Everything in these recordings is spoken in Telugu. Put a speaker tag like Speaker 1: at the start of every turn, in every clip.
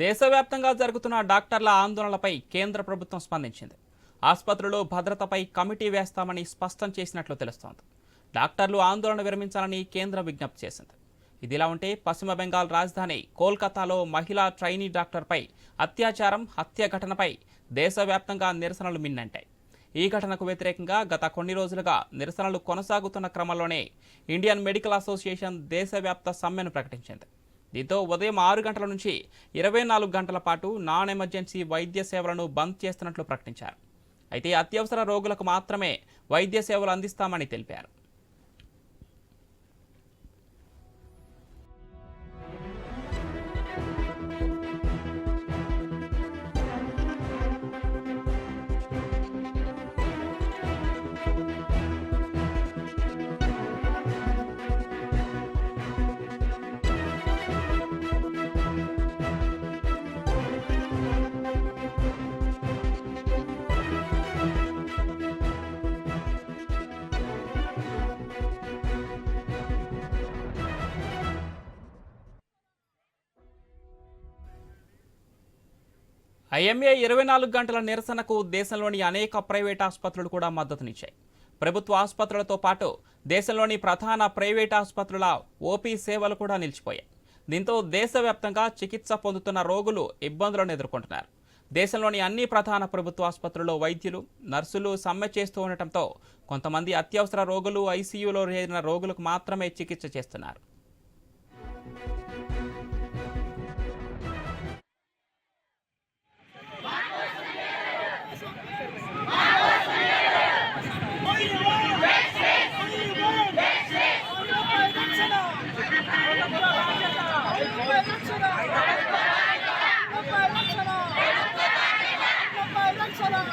Speaker 1: దేశవ్యాప్తంగా జరుగుతున్న డాక్టర్ల ఆందోళనలపై కేంద్ర ప్రభుత్వం స్పందించింది. ఆసుపత్రులు భద్రతపై కమిటీ వేస్తామని స్పష్టం చేసినట్లు తెలుస్తోంది. డాక్టర్లు ఆందోళన విరమించాలని కేంద్రం విజ్ఞప్తి చేసింది. ఇదిలా ఉంటే పశ్చిమ బెంగాల్ రాజధాని కోల్కతాలో మహిళా ట్రైనీ డాక్టర్పై అత్యాచారం హత్య ఘటనపై దేశవ్యాప్తంగా నిరసనలు మిన్నంటాయి. ఈ ఘటనకు వ్యతిరేకంగా గత కొన్ని రోజులుగా నిరసనలు కొనసాగుతున్న క్రమంలోనే ఇండియన్ మెడికల్ అసోసియేషన్ దేశవ్యాప్త సమ్మెను ప్రకటించింది. దీంతో ఉదయం ఆరు గంటల నుంచి ఇరవై నాలుగు గంటల పాటు నాన్ ఎమర్జెన్సీ వైద్య సేవలను బంద్ చేస్తున్నట్లు ప్రకటించారు. అయితే అత్యవసర రోగులకు మాత్రమే వైద్య సేవలు అందిస్తామని తెలిపారు. ఐఎంఏ ఇరవై నాలుగు గంటల నిరసనకు దేశంలోని అనేక ప్రైవేట్ ఆసుపత్రులు కూడా మద్దతునిచ్చాయి. ప్రభుత్వ ఆసుపత్రులతో పాటు దేశంలోని ప్రధాన ప్రైవేట్ ఆసుపత్రుల ఓపీ సేవలు కూడా నిలిచిపోయాయి. దీంతో దేశవ్యాప్తంగా చికిత్స పొందుతున్న రోగులు ఇబ్బందులను ఎదుర్కొంటున్నారు. దేశంలోని అన్ని ప్రధాన ప్రభుత్వ ఆసుపత్రుల్లో వైద్యులు నర్సులు సమ్మె చేస్తూ ఉండటంతో కొంతమంది అత్యవసర రోగులు ఐసీయూలో చేరిన రోగులకు మాత్రమే చికిత్స చేస్తున్నారు.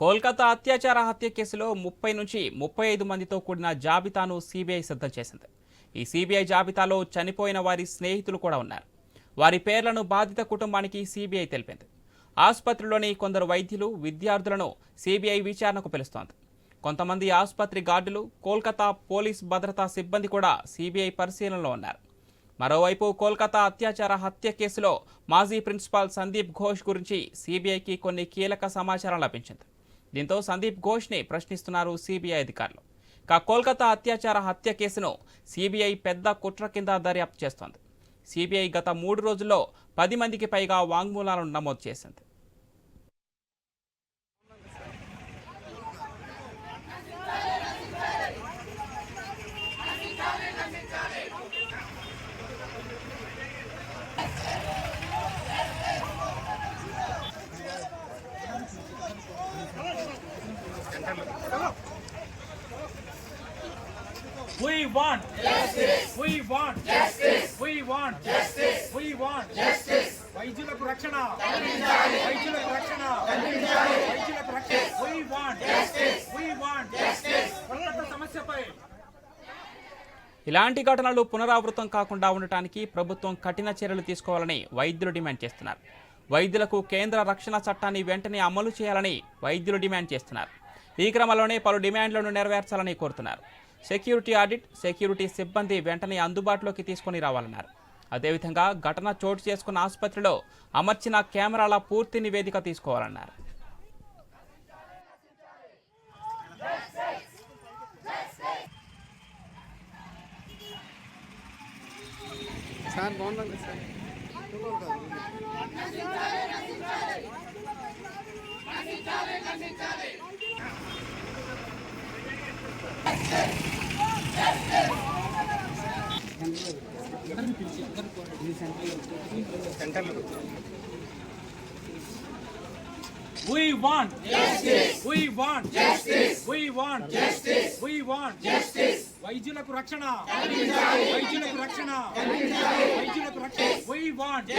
Speaker 1: కోల్కతా అత్యాచార హత్య కేసులో ముప్పై నుంచి ముప్పై ఐదు మందితో కూడిన జాబితాను సిబిఐ సిద్ధం చేసింది. ఈ సిబిఐ జాబితాలో చనిపోయిన వారి స్నేహితులు కూడా ఉన్నారు. వారి పేర్లను బాధిత కుటుంబానికి సిబిఐ తెలిపింది. ఆసుపత్రిలోని కొందరు వైద్యులు విద్యార్థులను సిబిఐ విచారణకు పిలుస్తోంది. కొంతమంది ఆసుపత్రి గార్డులు కోల్కతా పోలీస్ భద్రతా సిబ్బంది కూడా సిబిఐ పరిశీలనలో ఉన్నారు. మరోవైపు కోల్కతా అత్యాచార హత్య కేసులో మాజీ ప్రిన్సిపాల్ సందీప్ ఘోష్ గురించి సిబిఐకి కొన్ని కీలక సమాచారం లభించింది. దీంతో సందీప్ ఘోష్ని ప్రశ్నిస్తున్నారు సిబిఐ అధికారులు. ఇక కోల్కతా అత్యాచార హత్య కేసును సిబిఐ పెద్ద కుట్ర కింద దర్యాప్తు చేస్తోంది. సిబిఐ గత మూడు రోజుల్లో పది మందికి పైగా వాంగ్మూలాలను నమోదు చేసింది.
Speaker 2: We want justice. We want justice. We want justice. We want justice. వైద్యులకు రక్షణ వైద్యులకు రక్షణ వైద్యులకు రక్షణ We want justice. We want justice. కొల్లట సమస్యపై
Speaker 1: ఇలాంటి ఘటనలు పునరావృతం కాకుండా ఉండటానికి ప్రభుత్వం కఠిన చర్యలు తీసుకోవాలని వైద్యులు డిమాండ్ చేస్తున్నారు వైద్యులకు కేంద్ర రక్షణ చట్టాన్ని వెంటనే అమలు చేయాలని వైద్యులు డిమాండ్ చేస్తున్నారు ఈ క్రమంలోనే పలు డిమాండ్లను నెరవేర్చాలని కోరుతున్నారు. సెక్యూరిటీ ఆడిట్ సెక్యూరిటీ సిబ్బంది వెంటనే అందుబాటులోకి తీసుకొని రావాలన్నారు. అదేవిధంగా ఘటన చోటు చేసుకున్న ఆసుపత్రిలో అమర్చిన కెమెరాల పూర్తి నివేదిక తీసుకోవాలన్నారు.
Speaker 3: Sir
Speaker 2: We want justice. We want justice. We want justice. We want justice. వైద్యులకు రక్షణ వైద్యులకు రక్షణ వైద్యులకు రక్షణ వై వాంట్